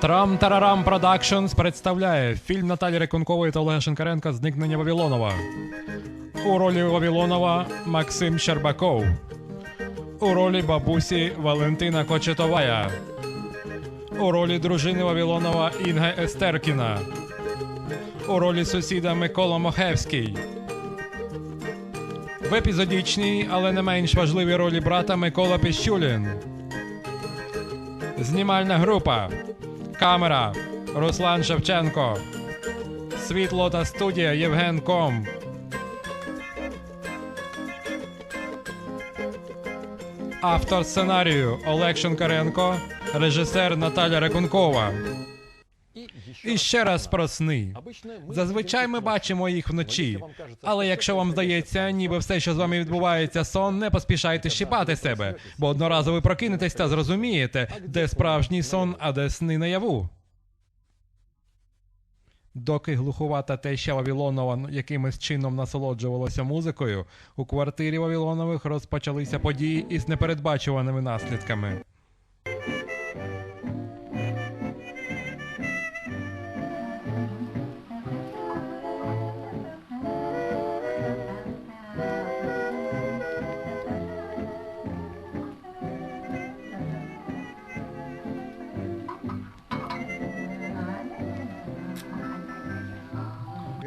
Трам Тарарам Продакшнс представляє фільм Наталі Рекункової та Олега Шенкаренка Зникнення Вавилонова. У ролі Вавилонова Максим Щербаков. У ролі бабусі Валентина Кочетовая. У ролі дружини Вавилонова Інга Естеркіна. У ролі сусіда Микола Мохевський. В епізодічній, але не менш важливій ролі брата Микола Піщулін. Знімальна група. Камера Руслан Шевченко. Світло та студія Євген Ком. Автор сценарію Олег Шенкаренко, режисер Наталя Рекункова. І ще раз про сни. Зазвичай ми бачимо їх вночі. Але якщо вам здається, ніби все, що з вами відбувається, сон, не поспішайте щипати себе, бо одноразово ви прокинетесь та зрозумієте, де справжній сон, а де сни наяву. Доки глухувата теща Вавилонова якимось чином насолоджувалася музикою, у квартирі Вавилонових розпочалися події із непередбачуваними наслідками.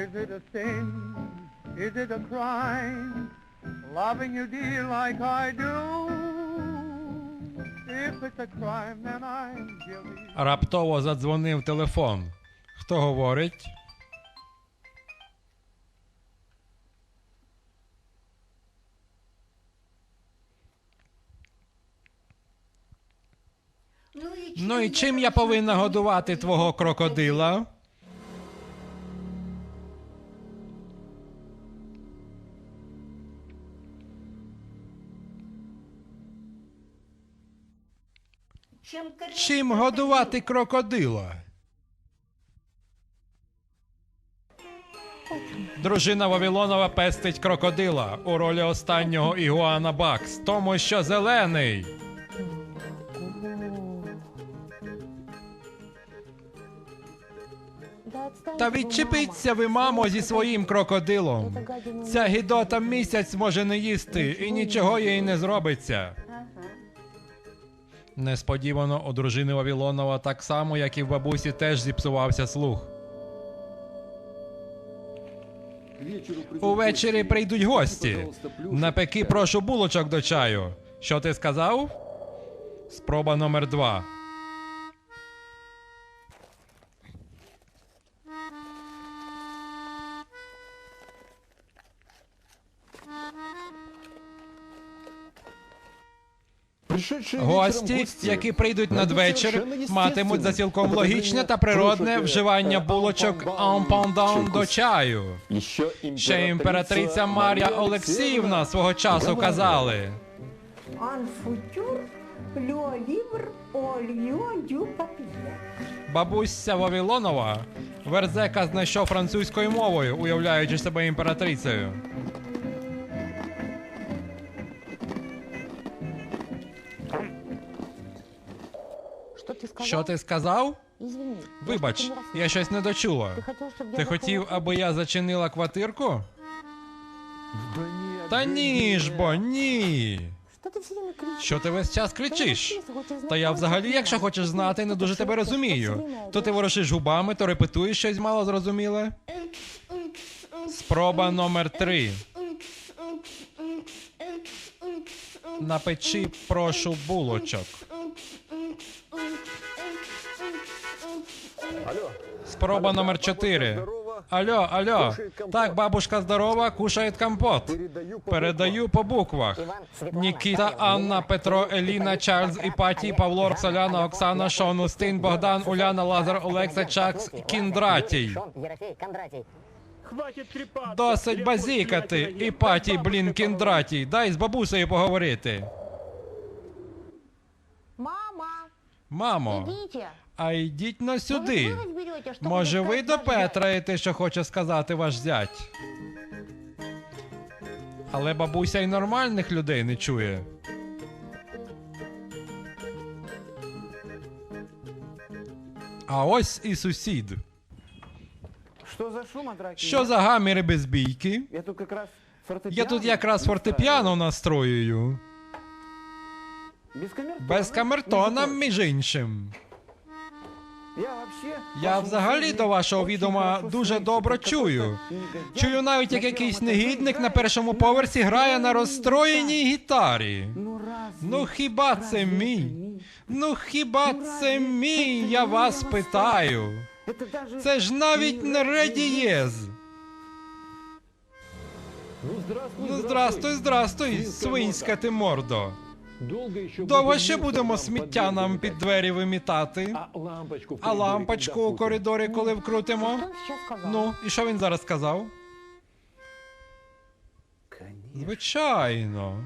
Is it a sin? Is it a crime? Loving you dear like I do? If it's a crime, then I'm guilty. Раптово задзвонив телефон. Хто говорить? Ну і чим я повинна годувати твого крокодила? Чим годувати крокодила? Дружина Вавилонова пестить крокодила у ролі останнього Ігуана Бакс, тому що зелений. Та відчепіться ви, мамо, зі своїм крокодилом. Ця гідота місяць може не їсти, і нічого їй не зробиться. Несподівано у дружини Вавілонова так само, як і в бабусі, теж зіпсувався слух. Увечері прийдуть гості. Напеки прошу булочок до чаю. Що ти сказав? Спроба номер два. Гості, які прийдуть надвечір, матимуть за цілком логічне та природне вживання булочок pendant до чаю. Ще імператриця Марія Олексіївна свого часу казали. Бабуся Вавилонова Верзека знайшов французькою мовою, уявляючи себе імператрицею. Что ты сказал? Що ти сказав? Извини. я Вибач, что-то не расслышала. я щось не дочула. Ты хотел, чтобы я Ти закрыла- хотів, аби я зачинила квартирку? Та ні ж бо, ні. Что ты все время кричишь? Що ти весь час кричиш? Та я взагалі, якщо хочеш знати, не дуже тебе розумію. То ти ворушиш губами, то репетуєш щось мало зрозуміле. Спроба номер три. Напечи, прошу, булочок. Спроба номер чотири. Алло, алло. Так, бабушка здорова, кушает компот. Передаю по буквах. Нікіта, Анна, Петро, Еліна, Чарльз, Іпатій, Павло, Роксоляна, Оксана, Шон, Устин, Богдан, Уляна, Лазар, Олекса, Чакс, Кіндратій. Досить базікати. Іпатій, блін, Кіндратій. Дай з бабусею поговорити. Мама, Мамо. А йдіть на сюди. Може, ви до? Петра і те, що хоче сказати ваш зять? Але бабуся й нормальних людей не чує. А ось і сусід. Что за шум, драки? Що за гаміри без бійки? Я тут как раз фортепиано. Я тут якраз фортепіано настроюю. Без камертона. Без камертона, між іншим. прочим. Я вообще... Я вашому взагалі сину до вашого очень відома хорошо дуже слышу, добре как чую. какой-то негодяй Чую навіть, як на якийсь первом этаже негідник на грає першому на поверсі грає на розстроєній гітарі. Ну разве... Ну хіба це разве мій? это мій? Ну хіба Ну, це разве мій? це Я мій? вас Я вас питаю. Это даже... Це ж навіть не ре дієз. Ну, здравствуй, Ну здрастуй, здрастуй, свинська ти мордо. Довго будем ще будемо нам сміття под нам під двері вимітати. А лампочку в А лампочку у коридорі, коли вкрутимо? он сейчас сказал? Ну, і що він зараз сказав? Звичайно.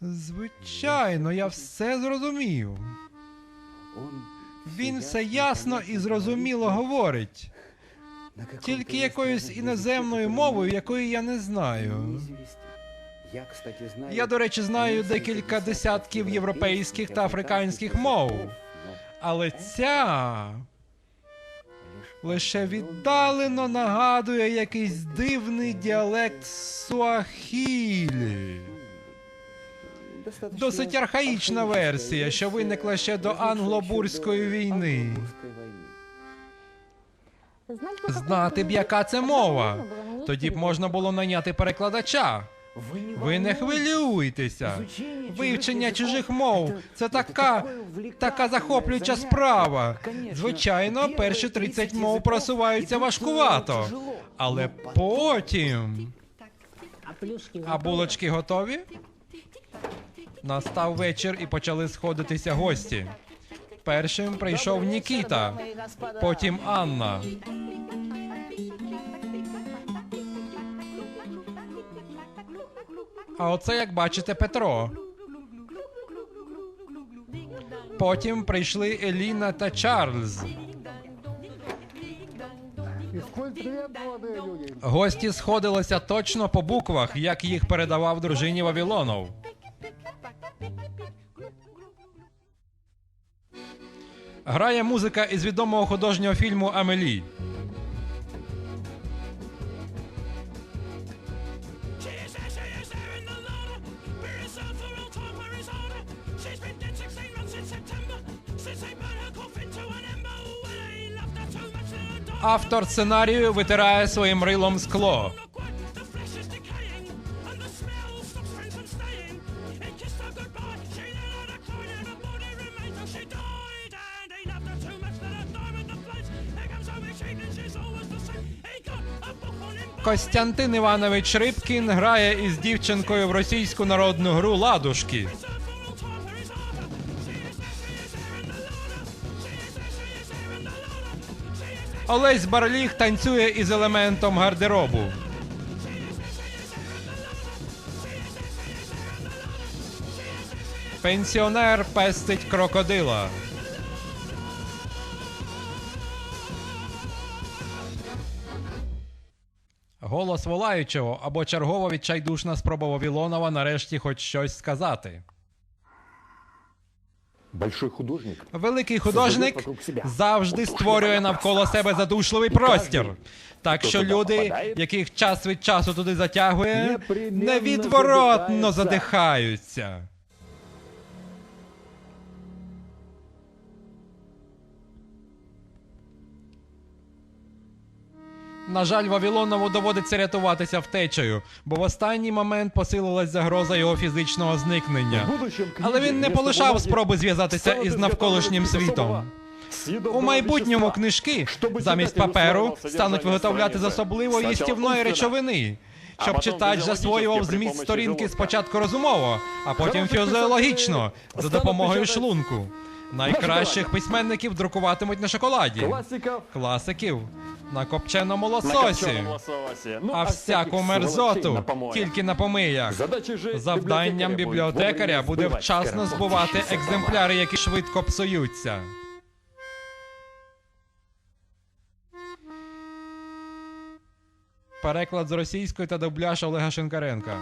Звичайно, я все зрозумів. Він все ясно і зрозуміло говорить, тільки якоюсь іноземною мовою, якої я не знаю. неизвестен. Я, кстати, знаю Я, до речі, знаю несколько декілька десятків європейських та африканських мов, языков, но але ця лишь лише віддалено нагадує якийсь дивний діалект суахілі. достаточно Досить архаїчна архаїчна версія, що виникла ще до возникла ще англобурської до війни. англобурської війни. Знать бы, какой Знати б, яка це мова. можно было найти Тоді б его. можна було наняти перекладача. Ви не Ви не волнуйтесь. хвилюйтеся. Изучение Вивчення чужих чужих язиков мов это- це это така, такое увлекательне така захоплююча заняття. справа. Конечно, Звичайно, первые перші 30 мов язиков просуваються ідуть, важкувато, е, тяжело, але но потім. А плюшки А булочки готові? Настав вечір і почали сходитися гості. Першим прийшов Нікіта, потім Анна. А оце, як бачите, Петро. Потім прийшли Еліна та Чарльз. Гості сходилися точно по буквах, як їх передавав дружині Вавілонов. Грає музика із відомого художнього фільму Амелі. He got a book on him. Костянтин Іванович Рибкін грає із дівчинкою в російську народну гру Ладушки. Олесь Барліг танцює із елементом гардеробу. Пенсіонер пестить крокодила. Голос волаючого або чергова відчайдушна спроба Вавілонова нарешті хоч щось сказати. Большой художник. Великий художник завжди створює навколо себе задушливий простір. Так що люди, яких час від часу туди затягує, невідворотно задихаються. На жаль, Вавілонову доводиться рятуватися втечею, бо в останній момент посилилась загроза його фізичного зникнення. Але він не полишав спроби зв'язатися із навколишнім світом. У майбутньому книжки замість паперу стануть виготовляти з особливої їстівної речовини, щоб читач засвоював зміст сторінки спочатку розумово, а потім фізіологічно за допомогою шлунку. Найкращих письменників друкуватимуть на шоколаді, Классиков. класиків на копченому На лососі. Ну, а всяку мерзоту на тільки на помиях. Завданням бібліотекаря буде вчасно збувати екземпляри, які швидко псуються. Переклад з російської та дубляж Олега Шинкаренка.